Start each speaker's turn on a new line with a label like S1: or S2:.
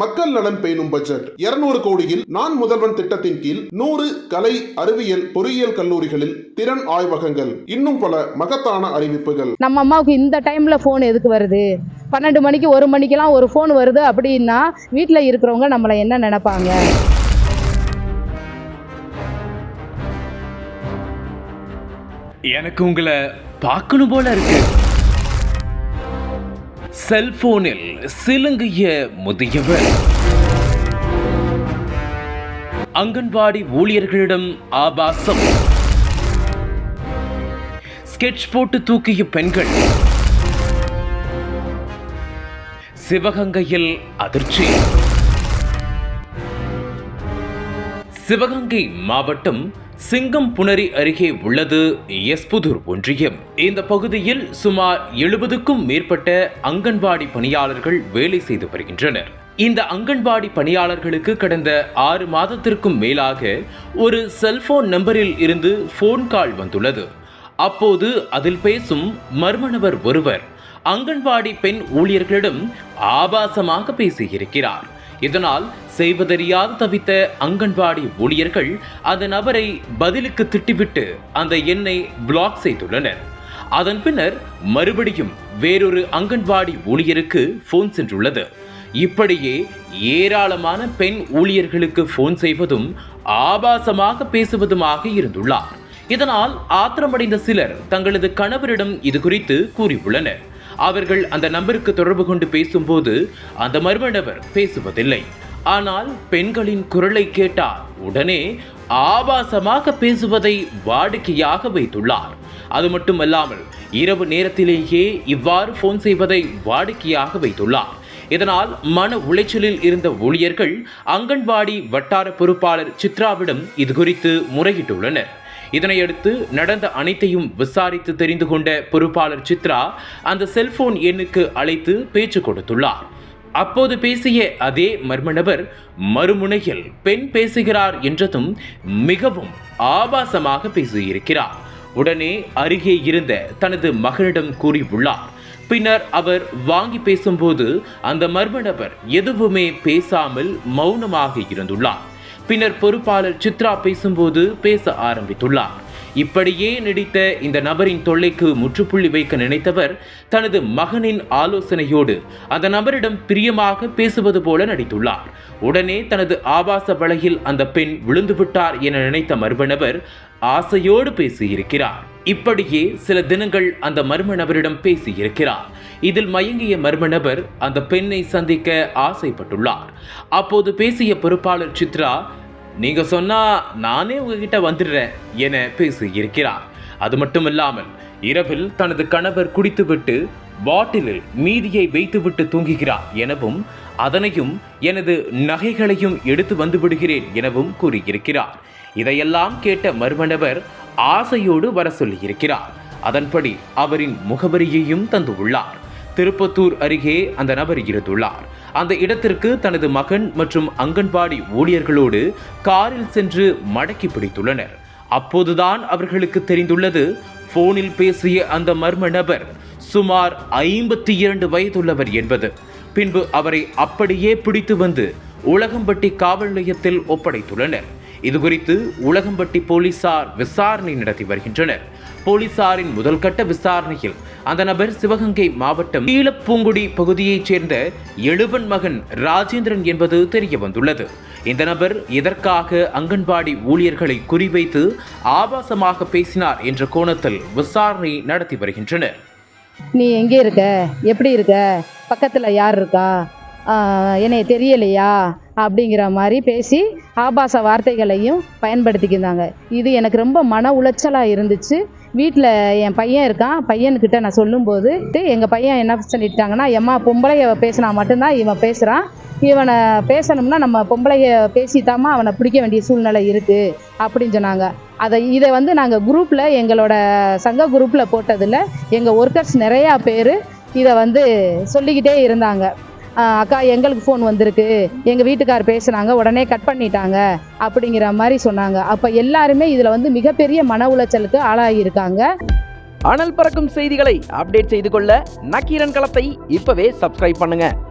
S1: மக்கள் நலன் பேணும் பட்ஜெட். இருநூறு கோடியில் நான் முதல்வன் திட்டத்தின் கீழ் நூறு கலை அறிவியல் பொறியியல் கல்லூரிகளில் திறன் ஆய்வகங்கள். இன்னும் பல மகத்தான அறிவிப்புகள்.
S2: நம்ம அம்மாவுக்கு இந்த டைமில் ஃபோன் எதுக்கு வருது? பன்னெண்டு மணிக்கு ஒரு மணிக்கெல்லாம் ஒரு ஃபோன் வருது அப்படின்னா வீட்டில் இருக்கிறவங்க நம்மளை என்ன நினைப்பாங்க?
S3: எனக்கு உங்களை பார்க்கணும் போல இருக்கு. செல்போனில் சிலுங்கிய முதியவர். அங்கன்வாடி ஊழியர்களிடம் ஆபாசம். ஸ்கெட்ச் போட்டு தூக்கிய பெண்கள். சிவகங்கையில் அதிர்ச்சி. சிவகங்கை மாவட்டம் சிங்கம் புணரி அருகே உள்ளது. எஸ்புதூர் ஒன்றியம். இந்த பகுதியில் சுமார் எழுபதுக்கும் மேற்பட்ட அங்கன்வாடி பணியாளர்கள் வேலை செய்து வருகின்றனர். இந்த அங்கன்வாடி பணியாளர்களுக்கு கடந்த ஆறு மாதத்திற்கும் மேலாக ஒரு செல்போன் நம்பரில் இருந்து போன் கால் வந்துள்ளது. அப்போது அதில் பேசும் மர்ம நபர் ஒருவர் அங்கன்வாடி பெண் ஊழியர்களிடம் ஆபாசமாக பேசியிருக்கிறார். இதனால் செய்வதறியாது தவித்த அங்கன்வாடி ஊழியர்கள் அந்த நபரை பதிலுக்கு திட்டிவிட்டு அந்த எண்ணை பிளாக் செய்துள்ளனர். அதன் பின்னர் மறுபடியும் வேறொரு அங்கன்வாடி ஊழியருக்கு போன் சென்றுள்ளது. இப்படியே ஏராளமான பெண் ஊழியர்களுக்கு போன் செய்வதும் ஆபாசமாக பேசுவதுமாக இருந்துள்ளார். இதனால் ஆத்திரமடைந்த சிலர் தங்களது கணவரிடம் இது குறித்து கூறியுள்ளனர். அவர்கள் அந்த நபருக்கு தொடர்பு கொண்டு பேசும்போது அந்த மர்ம நபர் பேசுவதில்லை. ஆனால் பெண்களின் குரலை கேட்டால் உடனே ஆபாசமாக பேசுவதை வாடிக்கையாக வைத்துள்ளார். அது மட்டுமல்லாமல் இரவு நேரத்திலேயே இவ்வாறு போன் செய்வதை வாடிக்கையாக வைத்துள்ளார். இதனால் மன உளைச்சலில் இருந்த ஊழியர்கள் அங்கன்வாடி வட்டார பொறுப்பாளர் சித்ராவிடம் இது குறித்து முறையிட்டுள்ளனர். இதனையடுத்து நடந்த அனைத்தையும் விசாரித்து தெரிந்து கொண்ட பொறுப்பாளர் சித்ரா அந்த செல்போன் எண்ணுக்கு அழைத்து பேச்சு கொடுத்துள்ளார். அப்போது பேசிய அதே மர்ம நபர் மறுமுனையில் பெண் பேசுகிறார் என்றதும் மிகவும் ஆபாசமாக பேசியிருக்கிறார். உடனே அருகே இருந்த தனது மகனிடம் கூறியுள்ளார். பின்னர் அவர் வாங்கி பேசும்போது அந்த மர்ம நபர் எதுவுமே பேசாமல் மௌனமாக இருந்துள்ளார். பின்னர் பொறுப்பாளர் சித்ரா பேசும்போது பேச ஆரம்பித்துள்ளார். இப்படியே நடித்த இந்த நபரின் தொல்லைக்கு முற்றுப்புள்ளி வைக்க நினைத்தவர் தனது மகனின் ஆலோசனையோடு அந்த நபரிடம் பிரியமாக பேசுவது போல நடித்துள்ளார். உடனே தனது ஆபாச வலையில் அந்த பெண் விழுந்துவிட்டார் என நினைத்த மர்ம நபர் ஆசையோடு பேசியிருக்கிறார். இப்படியே சில தினங்கள் அந்த மர்ம நபரிடம் பேசியிருக்கிறார். இதில் மயங்கிய மர்ம நபர் அந்த பெண்ணை சந்திக்க ஆசைப்பட்டுள்ளார். அப்போது பேசிய பொறுப்பாளர் சித்ரா நீங்க சொன்னா நானே உங்ககிட்ட வந்துடுறேன் என பேசியிருக்கிறார். அது மட்டுமில்லாமல் இரவில் தனது கணவர் குடித்துவிட்டு பாட்டிலில் மீதியை வைத்துவிட்டு தூங்குகிறார் எனவும் அதனையும் எனது நகைகளையும் எடுத்து வந்து விடுகிறேன் எனவும் கூறியிருக்கிறார். இதையெல்லாம் கேட்ட மர்மணவர் ஆசையோடு வர சொல்லியிருக்கிறார். அதன்படி அவரின் முகவரியையும் தந்துள்ளார். திருப்பத்தூர் அருகே அந்த நபர் இருந்துள்ளார். அந்த இடத்திற்கு தனது மகன் மற்றும் அங்கன்வாடி ஊழியர்களோடு காரில் சென்று மடக்கி பிடித்துள்ளனர். அப்போதுதான் அவர்களுக்கு தெரிந்துள்ளது போனில் பேசிய அந்த மர்ம நபர் சுமார் ஐம்பத்தி இரண்டு வயதுள்ளவர் என்பது. பின்பு அவரை அப்படியே பிடித்து வந்து உலகம்பட்டி காவல் நிலையத்தில் ஒப்படைத்துள்ளனர். இதுகுறித்து உலகம்பட்டி போலீசார் விசாரணை நடத்தி வருகின்றனர். போலீசாரின் முதல் கட்ட விசாரணையில் அந்த நபர் சிவகங்கை மாவட்டம் கீழப்பூங்குடி பகுதியைச் சேர்ந்த எழுவன் மகன் ராஜேந்திரன் என்பது தெரிய வந்துள்ளது இந்த நபர் இதற்காக அங்கன்வாடி ஊழியர்களை குறிவைத்து ஆபாசமாக பேசினார் என்ற கோணத்தில் விசாரணை நடத்தி வருகின்றனர்.
S2: நீ எங்கே இருக்க? எப்படி இருக்க? பக்கத்தில் யார் இருக்கா? என்னைய தெரியலையா? அப்படிங்கிற மாதிரி பேசி ஆபாச வார்த்தைகளையும் பயன்படுத்திக்கிருந்தாங்க இது எனக்கு ரொம்ப மன உளைச்சலாக இருந்துச்சு. வீட்டில் என் பையன் இருக்கான். பையன்கிட்ட நான் சொல்லும்போது எங்கள் பையன் என்ன சொல்லிட்டாங்கன்னா எம்மா பொம்பளைய பேசினா மட்டும்தான் இவன் பேசுகிறான் இவனை பேசணும்னா நம்ம பொம்பளைய பேசித்தாம்மா அவனை பிடிக்க வேண்டிய சூழ்நிலை இருக்குது அப்படின்னு சொன்னாங்க. அதை இதை வந்து நாங்கள் குரூப்பில் எங்களோட சங்க குரூப்பில் போட்டதில் எங்கள் ஒர்க்கர்ஸ் நிறையா பேர் இதை வந்து சொல்லிக்கிட்டே இருந்தாங்க. அக்கா எங்களுக்கு ஃபோன் வந்திருக்கு. எங்கள் வீட்டுக்கார் பேசுனாங்க உடனே கட் பண்ணிட்டாங்க அப்படிங்கிற மாதிரி சொன்னாங்க. அப்போ எல்லாருமே இதில் வந்து மிகப்பெரிய மன உளைச்சலுக்கு ஆளாகியிருக்காங்க
S4: அனல் பறக்கும் செய்திகளை அப்டேட் செய்து கொள்ள நக்கீரன் களத்தை இப்பவே சப்ஸ்கிரைப் பண்ணுங்கள்